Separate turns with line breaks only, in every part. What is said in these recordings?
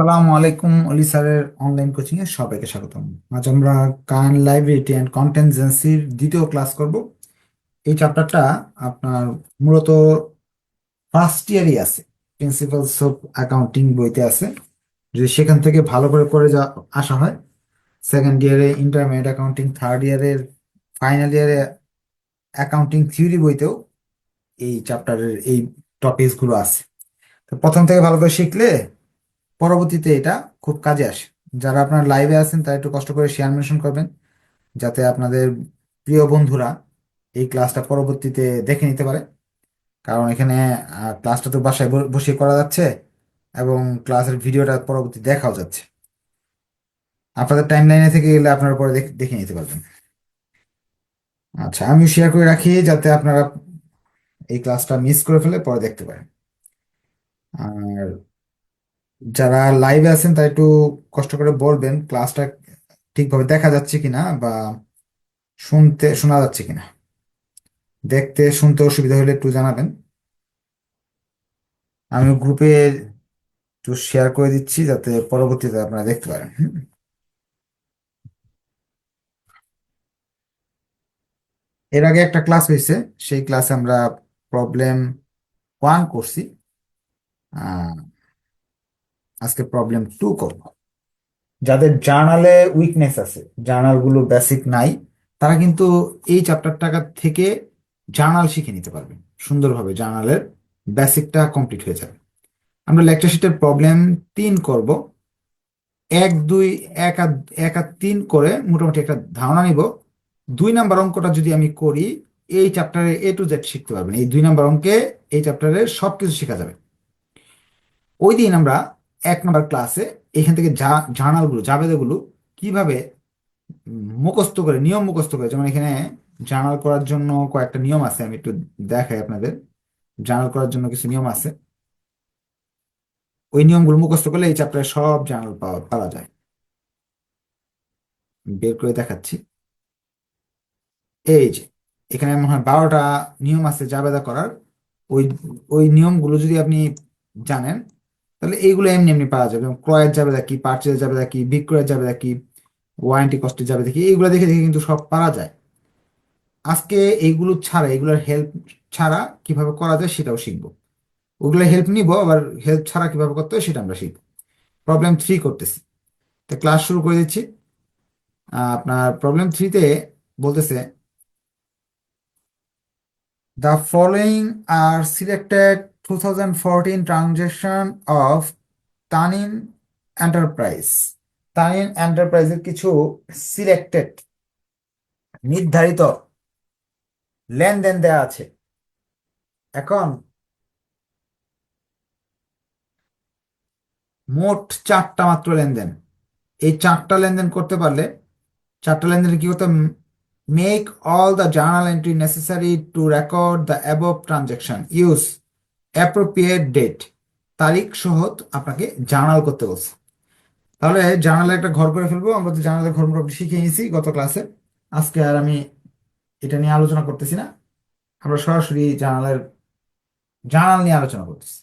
সালামু আলাইকুম অলি স্যারের অনলাইন কোচিং এ সবাইকে স্বাগতম। আজ আমরা কান লাইব্রেরিটি অ্যান্ড কন্টেনজেন্সির দ্বিতীয় ক্লাস করব। এই চ্যাপ্টারটা আপনার মূলত ফার্স্ট ইয়ারই আছে। প্রিন্সিপালস অফ অ্যাকাউন্টিং বইতে আছে। যদি সেখান থেকে ভালো করে করে যা আসা হয় সেকেন্ড ইয়ারে ইন্টারমিডিয়েট অ্যাকাউন্টিং থার্ড ইয়ারের ফাইনাল ইয়ারে অ্যাকাউন্টিং থিওরি বইতেও এই চ্যাপ্টারের এই টপিকসগুলো আছে। তো প্রথম থেকে ভালো করে শিখলে পরবর্তীতে এটা খুব কাজে আসে। যারা আপনার লাইভে আছেন, তারা একটু কষ্ট করে শেয়ার মেনশন করবেন, যাতে আপনাদের প্রিয় বন্ধুরা এই ক্লাসটা পরবর্তীতে দেখে নিতে পারে। কারণ এখানে ক্লাসটা তো বাসায় বসে করা যাচ্ছে এবং ক্লাসের ভিডিওটা পরবর্তী দেখাও যাচ্ছে। আপনাদের টাইম লাইনে থেকে গেলে আপনারা পরে দেখে নিতে পারবেন। আচ্ছা আমি শেয়ার করে রাখি যাতে আপনারা এই ক্লাসটা মিস করে ফেলে পরে দেখতে পারেন। আর যারা লাইভে আছেন, তারা একটু কষ্ট করে বলবেন ক্লাসটা ঠিকভাবে দেখা যাচ্ছে কিনা বা শুনতে, শোনা যাচ্ছে কিনা। দেখতে, শুনতে অসুবিধা হলে একটু জানাবেন। আমি গ্রুপে একটু শেয়ার করে দিচ্ছি, যাতে পরবর্তীতে আপনারা দেখতে পারেন। হুম? এর আগে একটা ক্লাস হয়েছে, সেই ক্লাসে আমরা প্রবলেম ওয়ান করছি। আজকে প্রবলেম টু করব। যাদের জার্নালে উইকনেস আছে জার্নালগুলো বেসিক নাই, তারা কিন্তু এই চ্যাপ্টার চ্যাপ্টারটা থেকে জার্নাল শিখে নিতে পারবেন সুন্দরভাবে জার্নালের বেসিকটা কমপ্লিট হয়ে যাবে। আমরা লেকচার শিটের প্রবলেম তিন করব। এক, দুই, এক আর এক আর তিন করে মোটামুটি একটা ধারণা নিব। দুই নাম্বার অঙ্কটা যদি আমি করি, এই চ্যাপ্টারে এ টু জেড শিখতে পারবেন। এই দুই নাম্বার অঙ্কে এই চ্যাপ্টারে সব কিছু শেখা যাবে। ওই দিন আমরা এক নাম্বার ক্লাসে এখান থেকে যা জার্নালগুলো জাবেদাগুলো কীভাবে মুখস্থ করে, নিয়ম মুখস্থ করে, যেমন এখানে জার্নাল করার জন্য কয়েকটা নিয়ম আছে, আমি একটু দেখাই আপনাদের। জার্নাল করার জন্য কিছু নিয়ম আছে। ওই নিয়মগুলো মুখস্থ করলে এই চ্যাপ্টারে সব জার্নাল পাওয়া পাওয়া যায়। বের করে দেখাচ্ছি। এই যে, এখানে মনে হয় বারোটা নিয়ম আছে জাবেদা করার। ওই ওই নিয়মগুলো যদি আপনি জানেন তাহলে এইগুলো এমনি এমনি পাওয়া যাবে। ক্রয়ের জাবেদা কি পারচেজ জাবেদা কি বিক্রয়ের জাবেদা কি ওয়ারেন্টি কস্টের জাবেদা কি এইগুলো দেখে দেখে কিন্তু সব পারা যায়। আজকে এইগুলো ছাড়া এগুলোর হেল্প ছাড়া কীভাবে করা যায় সেটাও শিখব। ওগুলো হেল্প নিব, আবার হেল্প ছাড়া কীভাবে করতে হয় সেটা আমরা শিখব। প্রবলেম থ্রি করতেছি। তো ক্লাস শুরু করে দিচ্ছি। আপনার প্রবলেম থ্রিতে বলতেছে, The following are selected 2014 transaction of Tanin Enterprise. তানিন এন্টারপ্রাইজের কিছু সিলেক্টেড নির্ধারিত লেনদেন দেয়া আছে। এখন মোট চারটা মাত্র লেনদেন। এই চারটা লেনদেন করতে পারলে, চারটা লেনদেন কি করতে make all the journal entry necessary to record the above transaction use appropriate date তারিখ সহ আপনাকে জার্নাল করতে বলছে। তাহলে জার্নালে একটা ঘর করে ফেলব, আমরা তো জার্নালের ঘর মোটামুটি শিখে নিয়েছি গত ক্লাসে আজকে আর আমি এটা নিয়ে আলোচনা করতেছি না। আমরা সরাসরি জার্নালের জার্নাল নিয়ে আলোচনা করতেছি।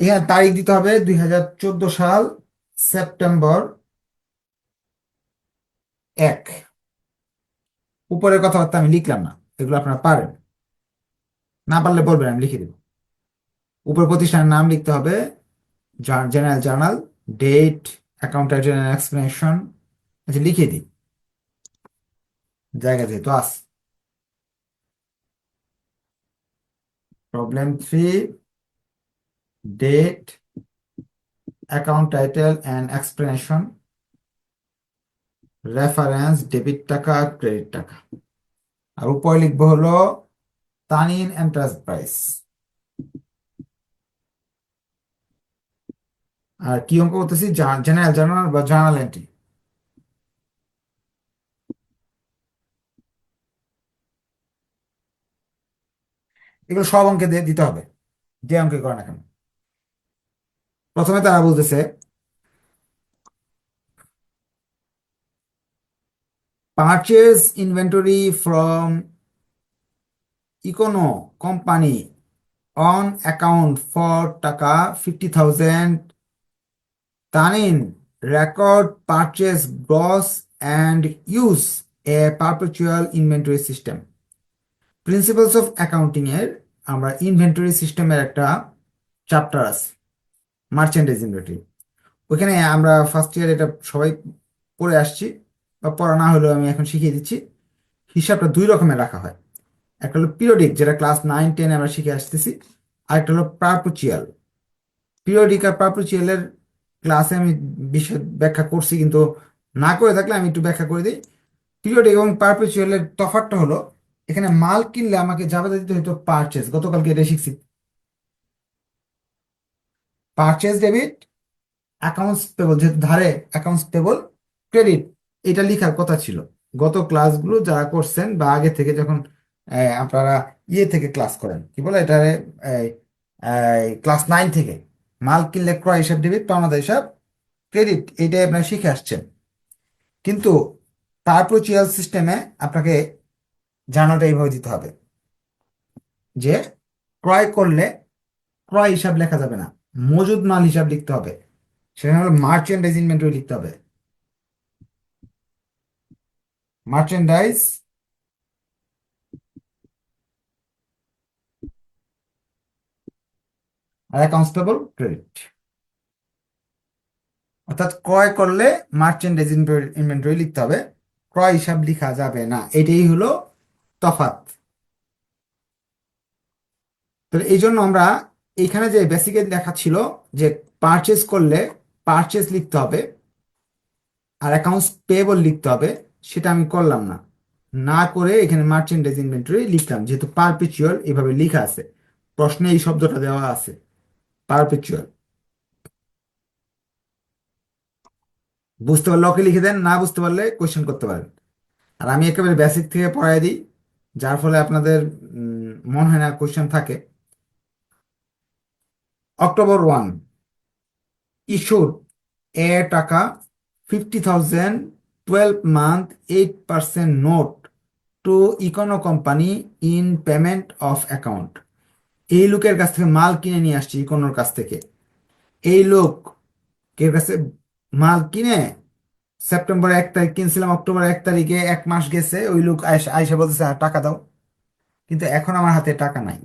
এখানে তারিখ দিতে হবে দুই হাজার চোদ্দ সাল, সেপ্টেম্বর এক। উপরের কথাবার্তা আমি লিখলাম না, এগুলো আপনারা পারেন। না পারলে বলবেন, আমি লিখে দেব। উপর প্রতিষ্ঠানের নাম লিখতে হবে general journal date account explanation আচ্ছা লিখে দিই। জায়গা যেহেতু as problem three date account title and explanation reference debit টাকা ক্রেডিট টাকা। আর উপরে লিখব হলো তানিন এন্টারপ্রাইজ আর কি অঙ্ক করতেছি? জেনারেল জার্নাল বা জার্নাল এন্ট্রি এগুলো সব অঙ্কে দিতে হবে। যে অঙ্কে করে না কেন? প্রথমে তারা বলতেছে purchase inventory from Econo company on account for taka fifty thousand তানিন record purchase gross and use a perpetual inventory system principles of accounting এর আমরা ইনভেন্টরি সিস্টেমের একটা চ্যাপ্টার আছে মার্চেন্ডাইজ ইনভেন্টরি ওইখানে আমরা ফার্স্ট ইয়ার এটা সবাই পড়ে আসছি। বা পড়া না হলেও আমি এখন শিখিয়ে দিচ্ছি। হিসাবটা দুই রকমের রাখা হয়। একটা হলো পিরিয়ডিক যেটা ক্লাস নাইন টেনে আমরা শিখে আসতেছি। আর একটা হলো প্রাপুচিয়াল পিরিয়ডিক আর পারপোচিয়ালের ক্লাসে আমি বিষয় ব্যাখ্যা করছি, কিন্তু না করে থাকলে আমি একটু ব্যাখ্যা করে দিই। পিরিয়ডিক এবং পারপোচিয়ালের তফাৎটা হলো, এখানে মাল কিনলে আমাকে জাবেদা দিতে হতো পারচেজ গতকালকে এটা শিখছি। পারচেজ ডেবিট অ্যাকাউন্টস পেবল যেহেতু ধারে অ্যাকাউন্টস পেবল ক্রেডিট এটা লিখার কথা ছিল। গত ক্লাসগুলো যারা করছেন বা আগে থেকে যখন আপনারা ইয়ে থেকে ক্লাস করেন, কি বলে এটা ক্লাস নাইন থেকে মাল কিনলে ক্রয় হিসাব ডেবিট পাওনাদার হিসাব ক্রেডিট এটাই আপনারা শিখে আসছেন। কিন্তু তারপর পারপোচিয়াল সিস্টেমে আপনাকে জানাটা এইভাবে দিতে হবে যে ক্রয় করলে ক্রয় হিসাব লেখা যাবে না, মজুদ মাল হিসাব লিখতে হবে। সেখানে হলো মার্চেন্ডাইজ লিখতে হবে। মার্চেন্ডাইজ আর অ্যাকাউন্টস পেবল ক্রেডিট অর্থাৎ ক্রয় করলে মার্চেন্ডাইজ ইনভেন্টরি লিখতে হবে। ক্রয় হিসাব লিখা যাবে না। এটাই হলো তফাৎ। তাহলে এই জন্য আমরা এইখানে যে বেসিকে লেখা ছিল যে পারচেজ করলে পারচেজ লিখতে হবে আর অ্যাকাউন্টস পেয়েবল লিখতে হবে। সেটা আমি করলাম না। না করে এখানে মার্চেন্ডাইজ ইনভেন্টরি লিখলাম, যেহেতু পারপেচুয়াল এভাবে লেখা আছে। প্রশ্নে এই শব্দটা দেওয়া আছে পারপেচুয়াল বুঝতে পারলে ওকে লিখে দেন, না বুঝতে পারলে কোয়েশ্চেন করতে পারেন। আর আমি একেবারে বেসিক থেকে পড়াই দিই, যার ফলে আপনাদের মনে হয় না কোয়েশ্চেন থাকে। October one issued a taka fifty thousand twelve month eight percent note to Econo company in payment of account এই লোকের কাছ থেকে মাল কিনে নিয়ে আসছি ইকোনোর কাছ থেকে। এই লোক কে কাছে মাল কিনে সেপ্টেম্বর এক তারিখ কিনছিলাম অক্টোবর এক তারিখে এক মাস গেছে ওই লোক আইসা বলতেছে "হ্যাঁ, টাকা দাও। কিন্তু এখন আমার হাতে টাকা নাই।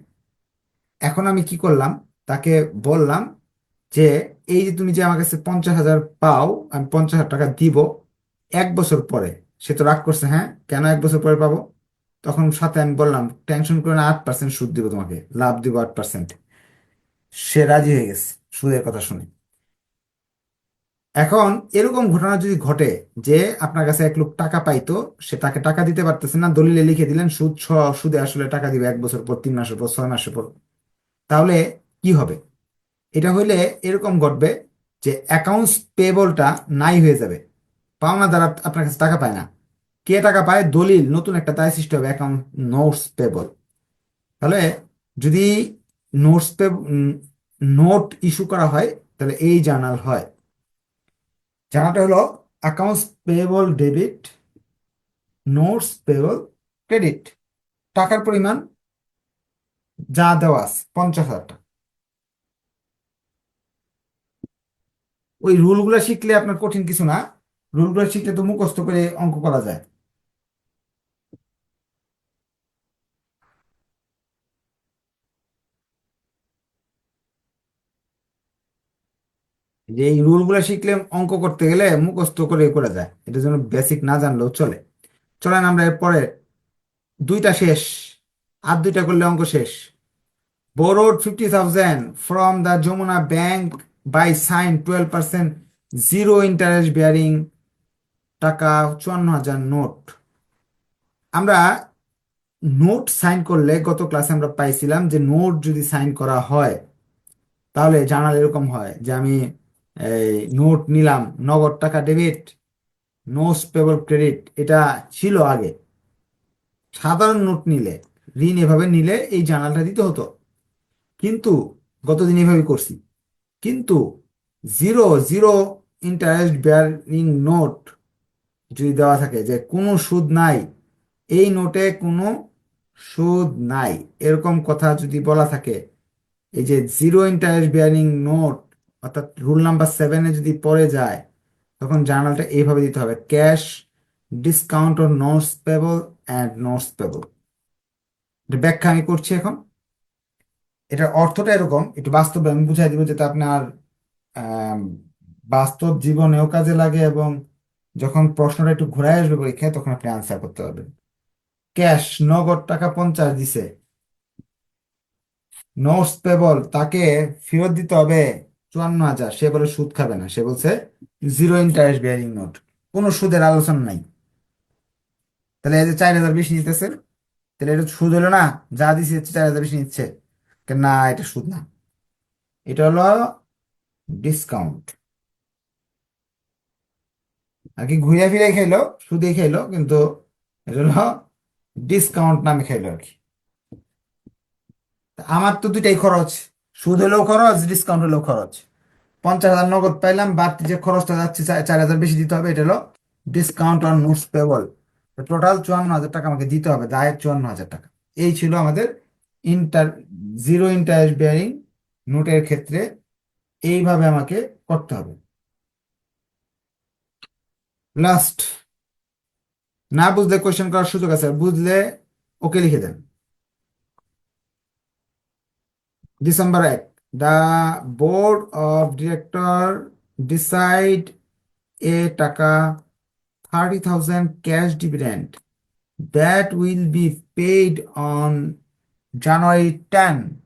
এখন আমি কি করলাম তাকে বললাম যে এই যে তুমি যে আমার কাছে পঞ্চাশ হাজার পাও আমি পঞ্চাশ হাজার টাকা দিব এক বছর পরে সে তো রাগ করছে হ্যাঁ কেন এক বছর পরে পাবো? তখন সাথে আমি বললাম, টেনশন করে না, আট পার্সেন্ট সুদ দিব তোমাকে, লাভ দিব আট পার্সেন্ট সে রাজি হয়ে গেছে সুদের কথা শুনে। এখন এরকম ঘটনা যদি ঘটে যে আপনার কাছে এক লোক টাকা পাইতো, সে তাকে টাকা দিতে পারতেছে না, দলিলে লিখে দিলেন, সুদ সহ সুদে আসলে টাকা দিবে এক বছর পর, তিন মাসের পর, ছয় মাসের পর। তাহলে কি হবে? এটা হইলে এরকম ঘটবে যে অ্যাকাউন্টস পেবলটা নাই হয়ে যাবে। পাওনা দ্বারা আপনার কাছে টাকা পায় না। কে টাকা পায়? দলিল, নতুন একটা দায় সৃষ্টি হবে অ্যাকাউন্ট নোটস পেবল তাহলে যদি নোটস পে নোট ইস্যু করা হয়, তাহলে এই জার্নাল হয়। জার্নালটা হলো accounts payable debit notes payable credit টাকার পরিমাণ যা দেওয়া আছে, পঞ্চাশ হাজার টাকা। ওই রুলগুলো শিখলে আপনার কঠিন কিছু না। রুলগুলো শিখলে তো মুখস্থ করে অঙ্ক করা যায়। যে এই রুলগুলো শিখলে অঙ্ক করতে গেলে মুখস্থ করে করা যায়। এটার জন্য বেসিক না জানলেও চলে। চলেন আমরা এরপরে দুইটা শেষ আর দুইটা করলে অঙ্ক শেষ। Borrowed 50,000 from the Jamuna Bank by sign 12% zero interest bearing টাকা চুয়ান্ন হাজার নোট। আমরা নোট সাইন করলে গত ক্লাসে আমরা পাইছিলাম যে নোট যদি সাইন করা হয়, তাহলে জানাল এরকম হয় যে আমি এই নোট নিলাম, নগদ টাকা ডেবিট, নোটস পেবল ক্রেডিট, এটা ছিল আগে। সাধারণ নোট নিলে, ঋণ এভাবে নিলে এই জার্নালটা দিতে হতো। কিন্তু গতদিন এভাবে করছি। কিন্তু zero zero interest bearing note যদি দেওয়া থাকে যে কোনো সুদ নাই, এই নোটে কোনো সুদ নাই। এরকম কথা যদি বলা থাকে, এই যে জিরো ইন্টারেস্ট বিয়ারিং নোট অর্থাৎ রুল নাম্বার সেভেনে যদি পড়ে যায়, তখন জার্নালটা এইভাবে দিতে হবে cash discount or notes payable and notes payable এটা ব্যাখ্যা আমি করছি এখন। এটার অর্থটা এরকম, একটু বাস্তবে আমি বুঝাই দিব যাতে আপনার বাস্তব জীবনেও কাজে লাগে এবং যখন প্রশ্নটা একটু ঘুরে আসবে পরীক্ষায়, তখন আপনি আনসার করতে পারবেন। ক্যাশ নগদ টাকা পঞ্চাশ দিছে। নোটস পেবল তাকে ফেরত দিতে হবে চুয়ান্ন হাজার। সে বলে সুদ খাবে না। সে বলছে জিরো ইন্টারেস্ট বিয়ারিং নোট কোনো সুদের আলোচনা নাই। তাহলে এই যে চার হাজার বেশি নিতেছে, তাহলে এটা সুদ হলো না? যা দিছে চার হাজার বেশি নিচ্ছে। না, এটা সুদ না। এটা হলো ডিসকাউন্ট আর কি ঘুরে ফিরে খেলো সুদে খেলো, কিন্তু হলো ডিসকাউন্ট নামে খেলো আর কি। আমার তো দুইটাই খরচ, সুদ হলেও খরচ ডিসকাউন্ট হলেও খরচ। পঞ্চাশ হাজার নগদ পাইলাম, বাড়তি যে খরচটা যাচ্ছে চার হাজার বেশি দিতে হবে, এটা হলো discount on notes payable total চুয়ান্ন হাজার টাকা আমাকে দিতে হবে, দায়ের চুয়ান্ন হাজার টাকা। এই ছিল আমাদের ইন্টার জিরো ইন্টারেস্ট বেয়ারিং নোটের ক্ষেত্রে এইভাবে আমাকে করতে হবে। লাস্ট না বুঝলে কোয়েশ্চেন করার সুযোগ আছে, বুঝলে ওকে লিখে দেন ডিসেম্বর এক the board of director decide a taka thirty thousand cash dividend that will be paid on January 10.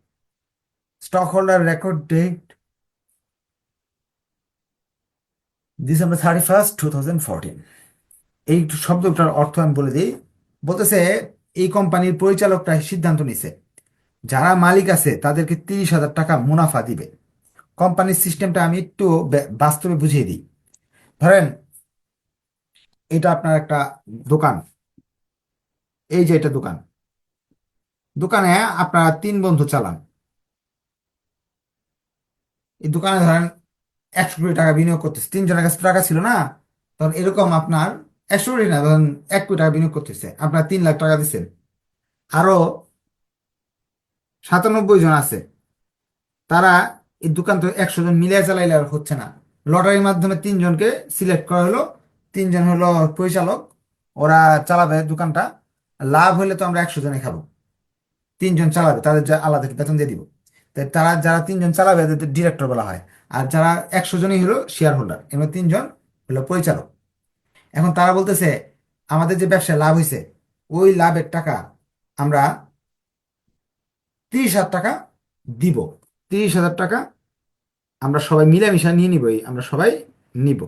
Stockholder record first December 31st, 2014. এই শব্দটার অর্থ আমি বলে দিই। বলতেছে এই কোম্পানির পরিচালকরা সিদ্ধান্ত নিছে। যারা মালিক আছে তাদেরকে তিরিশ হাজার টাকা মুনাফা দিবে। কোম্পানির সিস্টেমটা আমি একটু বাস্তবে বুঝিয়ে দিই। ধরেন এটা আপনার একটা দোকান। এই যে এটা দোকান। দোকানে আপনারা তিন বন্ধু চালান। এই দোকানে ধরেন একশো কোটি টাকা বিনিয়োগ করতেছে। তিনজনের কাছে টাকা ছিল না, তখন এরকম আপনার একশো কোটি না ধরেন এক কোটি টাকা বিনিয়োগ করতেছে। আপনার তিন লাখ টাকা দিচ্ছেন আরও সাতানব্বই জন আছে। তারা এই দোকান তো একশো জন মিলিয়ে চালাইলে আর হচ্ছে না। লটারির মাধ্যমে তিনজনকে সিলেক্ট করা হলো। তিনজন হলো পরিচালক, ওরা চালাবে দোকানটা। লাভ হলে তো আমরা একশো জনে খাব। তিনজন চালাবে, তাদের যা আলাদা বেতন দিয়ে দিব। তারা যারা তিনজন চালাবে, তাদের ডিরেক্টর বলা হয়। আর যারা একশো জনই হলো শেয়ার হোল্ডার এবার তিনজন হলো পরিচালক। এখন তারা বলতেছে, আমাদের যে ব্যবসায় লাভ হয়েছে ওই লাভের টাকা আমরা তিরিশ হাজার টাকা দিব। তিরিশ হাজার টাকা আমরা সবাই মিলেমিশে নিয়ে নিবই আমরা সবাই নিব।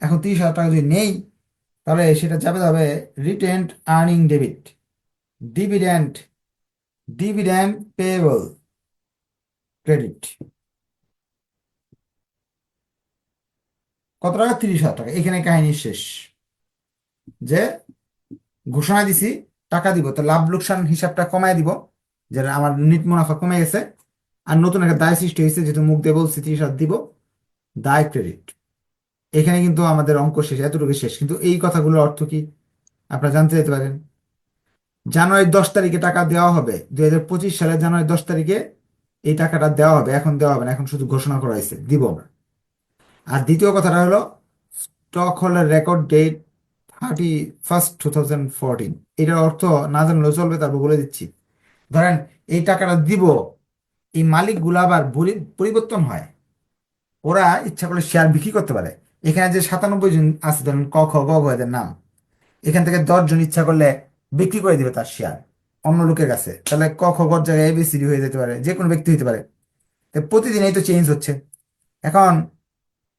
এখন তিরিশ হাজার টাকা যদি নেই, তাহলে সেটা যাবে যাবে retained earning debit dividend dividend payable credit কত টাকা? তিরিশ হাজার টাকা। এখানে কাহিনী শেষ। যে ঘোষণা দিছি, টাকা দিব। তো লাভ লোকসান হিসাবটা কমায় দিব যে আমার নিট মুনাফা কমে গেছে। আর নতুন একটা দায় সৃষ্টি হয়েছে, যেহেতু মুখ দিয়ে বলছি, তিরিশ হাজার দিব। দায় ক্রেডিট। এখানে কিন্তু আমাদের অঙ্ক শেষ এতটুকু শেষ। কিন্তু এই কথাগুলোর অর্থ কি? আপনারা জানতে যেতে পারেন। জানুয়ারির দশ তারিখে টাকা দেওয়া হবে। দুই হাজার পঁচিশ সালের জানুয়ারি দশ তারিখে এই টাকাটা দেওয়া হবে। এখন দেওয়া হবে না। এখন শুধু ঘোষণা করা হয়েছে। দিব আমরা। আর দ্বিতীয় কথাটা হলো stockholder record date thirty first two thousand fourteen এটার অর্থ না জানলেও চলবে, তারপর বলে দিচ্ছি। ধরেন, এই টাকাটা দিব, এই মালিকগুলো আবার পরি- পরিবর্তন হয়। ওরা ইচ্ছা করলে শেয়ার বিক্রি করতে পারে। এখানে যে সাতানব্বই জন আছে, ধরেন ক, খ, গ এদের নাম। এখান থেকে দশ জন ইচ্ছা করলে বিক্রি করে দিবে তার শেয়ার অন্য লোকের কাছে। তাহলে ক, খ গর জায়গায় এবিসিডি হয়ে যেতে পারে যে কোনো ব্যক্তি হতে পারে। প্রতিদিন এই তো চেঞ্জ হচ্ছে। এখন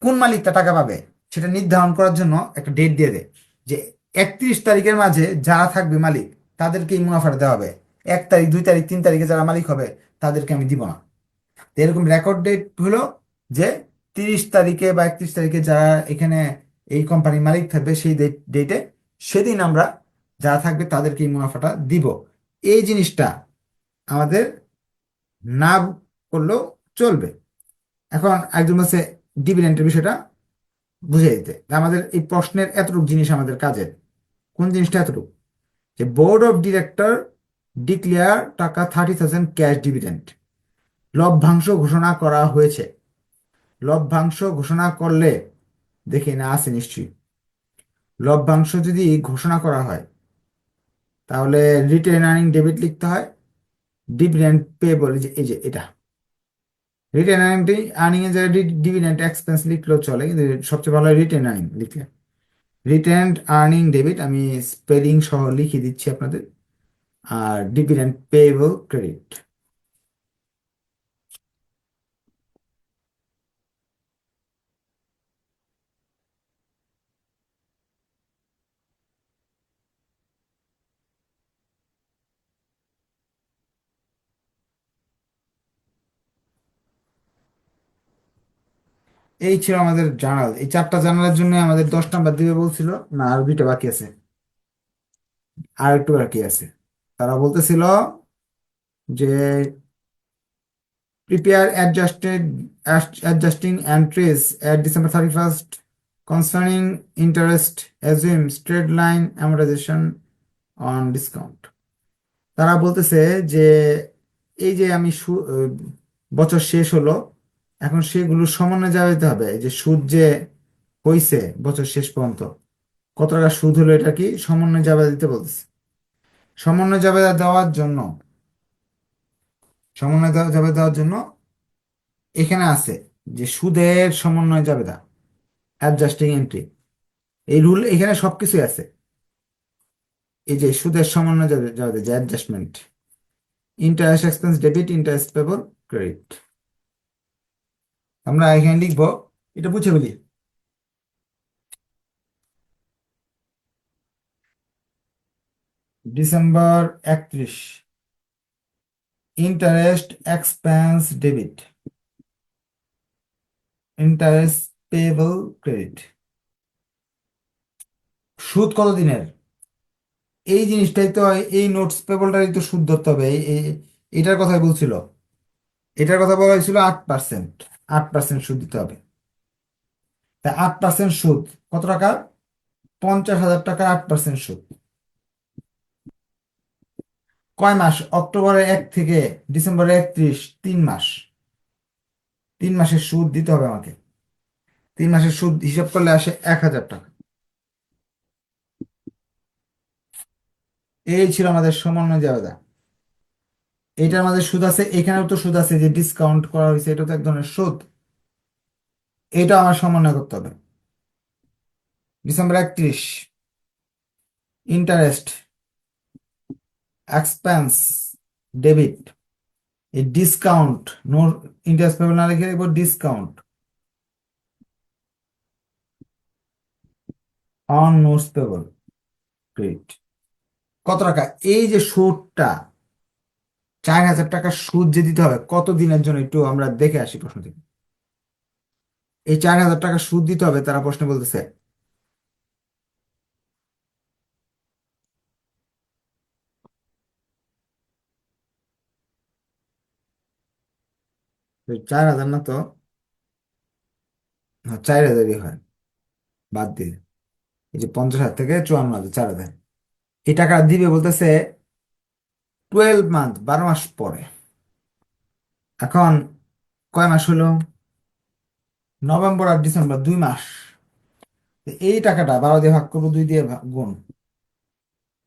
কোন মালিকটা টাকা পাবে সেটা নির্ধারণ করার জন্য একটা ডেট দিয়ে দেয় যে একত্রিশ তারিখের মাঝে যারা থাকবে মালিক, তাদেরকে এই মুনাফাটা দেওয়া হবে। এক তারিখ, দুই তারিখ, তিন তারিখে যারা মালিক হবে, তাদেরকে আমি দিব না। এরকম রেকর্ড ডেট হলো যে তিরিশ তারিখে বা একত্রিশ তারিখে যারা এখানে এই কোম্পানির মালিক থাকবে, সেই ডেটে সেদিন আমরা যারা থাকবে তাদেরকে এই মুনাফাটা দিব। এই জিনিসটা আমাদের না করলেও চলবে। এখন একজন বলছে ডিভিডেন্টের বিষয়টা বুঝিয়ে দিতে। আমাদের এই প্রশ্নের এতটুকু জিনিস আমাদের কাজের। কোন জিনিসটা এতটুকু? যে board of director declare taka thirty thousand cash dividend লভ্যাংশ ঘোষণা করা হয়েছে। লভ্যাংশ ঘোষণা করলে, দেখি না, আছে নিশ্চয়ই। লভ্যাংশ যদি ঘোষণা করা হয়, তাহলে রিটেন আর্নিং ডেবিট লিখতে হয়। ডিভিডেন্ড পেবল বলে যে এই যে, এটা। রিটেন আর্নিংটি আর্নিং এর জায়গায় ডিভিডেন্ড এক্সপেন্স লিখলেও চলে, কিন্তু সবচেয়ে ভালো হয় রিটেন আর্নিং লিখলে। রিটেন আর্নিং ডেবিট আমি স্পেলিং সহ লিখে দিচ্ছি আপনাদের। আর ডিভিডেন্ট পেয়েবল ক্রেডিট এই ছিল আমাদের জার্নাল। এই চারটা জার্নালের জন্য আমাদের দশ নাম্বার দিবে বলছিল, না আর দুইটা বাকি আছে। আর একটু বাকি আছে। তারা বলতেছিল যে prepare adjusted adjusting entries at December thirty first concerning interest assume straight line amortization on discount তারা বলতেছে যে, এই যে আমি বছর শেষ হলো এখন সেগুলো সমন্বয় যাবে হবে যে সুদ যে হইছে বছর শেষ পর্যন্ত কত টাকা সুদ হলো এটা কি সমন্বয় যাবে দিতে বলতেছে। সমন্বয় যাবে দেওয়ার জন্য, সমন্বয় যাবে দেওয়ার জন্য এখানে আছে যে সুদের সমন্বয় জাবেদা অ্যাডজাস্টিং এন্ট্রি এই রুল এখানে সবকিছুই আছে। এই যে সুদের সমন্বয় যাবে যে adjustment interest expense debit interest payable credit আমরা এখানে লিখব, এটা বুঝে বলি ডিসেম্বর একত্রিশ। Interest expense debit interest payable credit সুদ কত দিনের? এই জিনিসটাই তো এই নোটস পেবলটাই তো সুদ ধরতে হবে এটার কথাই বলছিল। এটার কথা বলা হয়েছিল আট পার্সেন্ট আট পার্সেন্ট সুদ দিতে হবে। তা আট পার্সেন্ট সুদ কত টাকা? পঞ্চাশ হাজার টাকার আট পার্সেন্ট সুদ। কয় মাস? অক্টোবরের এক থেকে ডিসেম্বরের একত্রিশ, তিন মাস। তিন মাসের সুদ দিতে হবে আমাকে। তিন মাসের সুদ হিসাব করলে আসে এক হাজার টাকা। এই ছিল আমাদের সমন্বয় জাবেদা এইটার মাঝে সুদ আছে, এখানেও তো সুদ আছে যে ডিসকাউন্ট করা হয়েছে, এটা তো এক ধরনের সুদ। এটা আমার সমন্বয় করতে হবে। ডিসেম্বর একত্রিশ। ইন্টারেস্ট এক্সপেন্স ডেবিট এই ডিসকাউন্ট নো ইন্টারেস্ট পেবল না লিখে লিখব discount on notes payable credit কত টাকা? এই যে সুদটা চার হাজার টাকা সুদ যে দিতে হবে কত দিনের জন্য একটু আমরা দেখে আসি প্রশ্ন থেকে। এই চার হাজার টাকা সুদ দিতে হবে, তারা প্রশ্ন বলতেছে চার হাজার না তো চার হাজারই হয়, বাদ দিয়ে। এই যে পঞ্চাশ হাজার থেকে চুয়ান্ন হাজার, চার হাজার। এই টাকা দিবে বলতেছে টুয়েলভ মান্থ বারো মাস পরে। এখন কয় মাস হলো? নভেম্বর আর ডিসেম্বর দুই মাস। এই টাকাটা বারো দিয়ে ভাগ করব, দুই দিয়ে গুণ।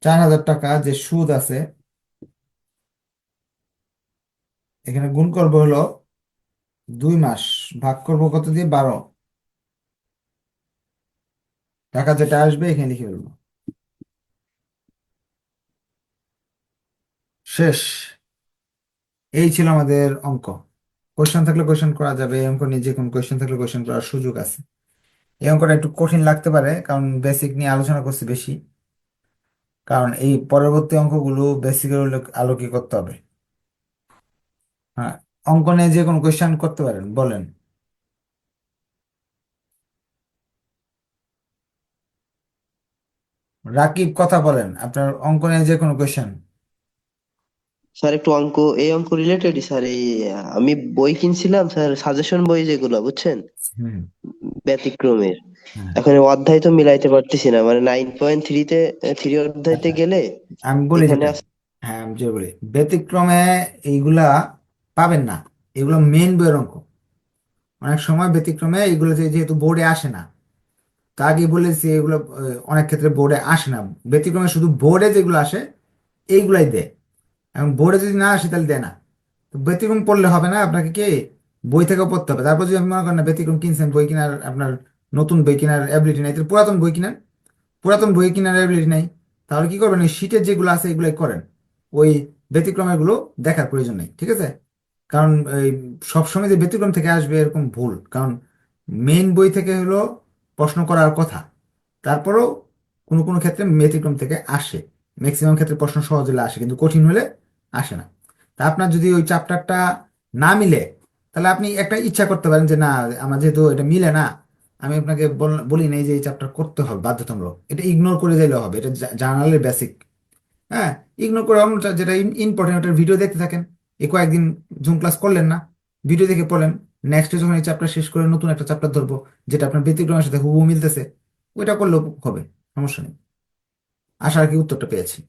চার হাজার টাকা যে সুদ আছে, এখানে গুণ করব হলো দুই মাস। ভাগ করব কত দিয়ে? বারো। টাকা যেটা আসবে, এখানে লিখে ফেলব। শেষ। এই ছিল আমাদের অঙ্ক। কোয়েশ্চেন থাকলে কোয়েশ্চেন করা যাবে, এই অঙ্ক নিয়ে যে কোনো কোয়েশ্চেন থাকলে কোয়েশন করার সুযোগ আছে। এই অঙ্কটা একটু কঠিন লাগতে পারে, কারণ বেসিক নিয়ে আলোচনা করছি বেশি। কারণ এই পরবর্তী অঙ্কগুলো বেসিকের আলোকে করতে হবে। হ্যাঁ অঙ্ক নিয়ে যে কোনো কোয়েশ্চেন করতে পারেন, বলেন। রাকিব, কথা বলেন। আপনার অঙ্ক নিয়ে যে কোনো কোয়েশ্চেন
স্যার একটু অঙ্ক এই অঙ্ক রিলেটেডই স্যার এই আমি বই কিনছিলাম স্যার সাজেশন বই যেগুলো বুঝছেন? ব্যতিক্রমের।
হ্যাঁ।
এখন অধ্যায় তো মিলাইতে পারতেছি না মানে নাইন পয়েন্ট থ্রিতে থ্রি অধ্যায়তে গেলে
আমি বলি
এখানে
হ্যাঁ আমি যে বলি। ব্যতিক্রমে এইগুলা পাবেন না। এগুলো মেন বইয়ের অঙ্ক। অনেক সময় ব্যতিক্রমে এগুলো যে- যেহেতু বোর্ডে আসে না তা আগে বলেছি এগুলো আহ, অনেক ক্ষেত্রে বোর্ডে আসে না। ব্যতিক্রমে শুধু বোর্ডে যেগুলো আসে এইগুলাই দেয়। এখন বোর্ডে যদি না আসে তাহলে দেয় না। তো ব্যতিক্রম পড়লে হবে না, আপনাকে কি বই থেকে পড়তে হবে। তারপর যদি আপনি মনে করেন ব্যতিক্রম কিনছেন, বই কেনার, আপনার নতুন বই কেনার অ্যাবিলিটি নাই, তাহলে পুরাতন বই কিনেন। পুরাতন বই কেনার অ্যাবিলিটি নাই, তাহলে কি করবেন, ওই শীটের যেগুলো আছে এগুলাই করেন। ওই ব্যতিক্রমেরগুলো দেখার প্রয়োজন নেই, ঠিক আছে? কারণ এই সবসময় যে ব্যতিক্রম থেকে আসবে এরকম ভুল, কারণ মেইন বই থেকে হলো প্রশ্ন করার কথা। তারপরেও কোনো কোনো ক্ষেত্রে ব্যতিক্রম থেকে আসে। ম্যাক্সিমাম ক্ষেত্রে প্রশ্ন সহজ হলে আসে, কিন্তু কঠিন হলে আসে না। তা আপনার যদি ওই চ্যাপ্টারটা না মিলে, তাহলে আপনি একটা ইচ্ছা করতে পারেন যে, না, আমার যেহেতু এটা মিলে না, আমি আপনাকে বল- নাই যে এই চ্যাপ্টার করতে হবে, বাধ্যতামূলক। এটা ইগনোর করে দিলেও হবে, এটা জার্নালের বেসিক হ্যাঁ ইগনোর করে যেটা ইম্পর্টেন্ট ওটার ভিডিও দেখতে থাকেন। এ কয়েকদিন জুম ক্লাস করলেন না ভিডিও দেখে পড়লেন। নেক্সট যখন এই চ্যাপ্টার শেষ করে নতুন একটা চ্যাপ্টার ধরবো, যেটা আপনার ব্যতিক্রমের সাথে হুবহু মিলতেছে, ওইটা করলেও হবে, সমস্যা নেই। আশা রাখি উত্তরটা পেয়েছি।